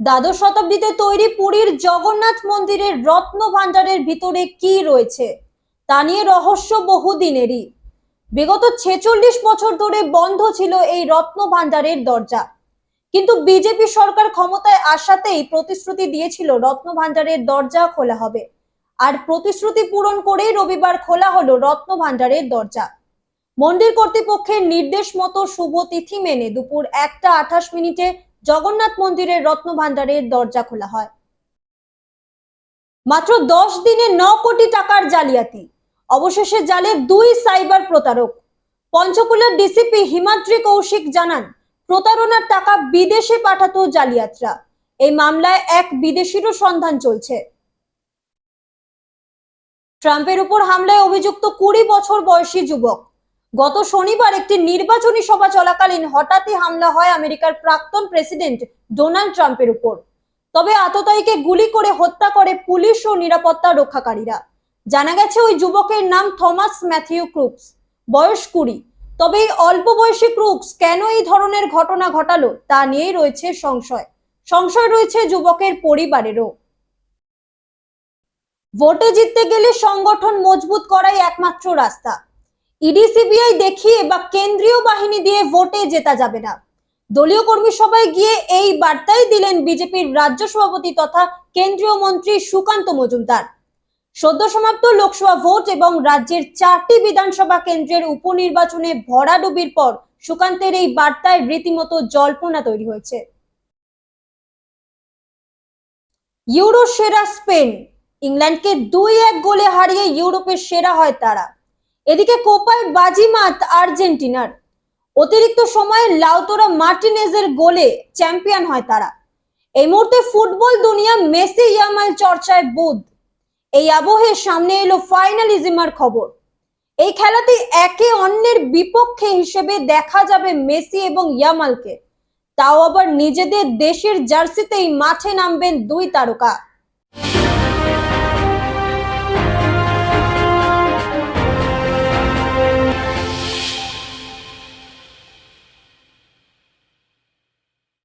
দ্বাদশ শতাব্দীতে তৈরি পুরীর জগন্নাথ মন্দিরের রত্ন ভাণ্ডারের ভিতরে কি রয়েছে? তা নিয়ে রহস্য বহুদিনেরই। বিগত ছেচল্লিশ বছর ধরে বন্ধ ছিল এই রত্ন ভাণ্ডারের দরজা। কিন্তু বিজেপি সরকার ক্ষমতায় আসাতেই প্রতিশ্রুতি দিয়েছিল রত্ন ভাণ্ডারের দরজা খোলা হবে। আর প্রতিশ্রুতি পূরণ করেই রবিবার খোলা হলো রত্ন ভাণ্ডারের দরজা। মন্দির কর্তৃপক্ষের নির্দেশ মতো শুভ তিথি মেনে দুপুর একটা আঠাশ মিনিটে জগন্নাথ মন্দিরের রত্ন ভাণ্ডারের দরজা খোলা হয়। মাত্র দশ দিনে ন কোটি টাকার জালিয়াতি। অবশেষে জালে দুই সাইবার প্রতারক। পঞ্চকুলার ডিসিপি হিমাদ্রি কৌশিক জানান, প্রতারণার টাকা বিদেশে পাঠাতো জালিয়াতরা। এই মামলায় এক বিদেশিরও সন্ধান চলছে। ট্রাম্পের উপর হামলায় অভিযুক্ত কুড়ি বছর বয়সী যুবক। গত শনিবার একটি নির্বাচনী সভা চলাকালীন হঠাৎই হামলা হয় আমেরিকার প্রাক্তন প্রেসিডেন্ট ডোনাল্ড ট্রাম্পের উপর। তবে আততায়ীকে গুলি করে হত্যা করে পুলিশ ও নিরাপত্তা রক্ষাকারীরা। জানা গেছে, ওই যুবকের নাম থমাস ম্যাথিউ ক্রুকস বয়স কুড়ি। তবে এই অল্প বয়সী ক্রুকস কেন এই ধরনের ঘটনা ঘটালো তা নিয়েই রয়েছে সংশয়। সংশয় রয়েছে যুবকের পরিবারেরও। ভোটে জিততে গেলে সংগঠন মজবুত করাই একমাত্র রাস্তা। ইডি সিবিআই দেখিয়ে বা কেন্দ্রীয় বাহিনী দিয়ে ভোটে জেতা যাবে না। দলীয় কর্মী সভায় গিয়ে এই বার্তাই দিলেন বিজেপির রাজ্য সভাপতি তথা কেন্দ্রীয় মন্ত্রী সুকান্ত মজুমদার। সদ্য সমাপ্ত লোকসভা ভোট এবং রাজ্যের চারটি বিধানসভা কেন্দ্রের উপনির্বাচনে ভরাডুবির পর সুকান্তের এই বার্তায় রীতিমতো জল্পনা তৈরি হয়েছে। ইউরো সেরা স্পেন, ইংল্যান্ডকে দুই এক গোলে হারিয়ে ইউরোপের সেরা হয় তারা। এদিকে কোপায় বাজিমাত, আর্জেন্টিনার। অতিরিক্ত সময়ে লাউতোরা মার্টিনেজের গোলে চ্যাম্পিয়ন হয় তারা। এই মুহূর্তে ফুটবল দুনিয়া মেসি ইয়ামাল চর্চায় বুধ। এই আবহে সামনে এলো ফাইনালিজিমার খবর। এই খেলাতে একে অন্যের বিপক্ষে হিসেবে দেখা যাবে মেসি এবং ইয়ামালকে। তাও আবার নিজেদের দেশের জার্সিতেই মাঠে নামবেন দুই তারকা।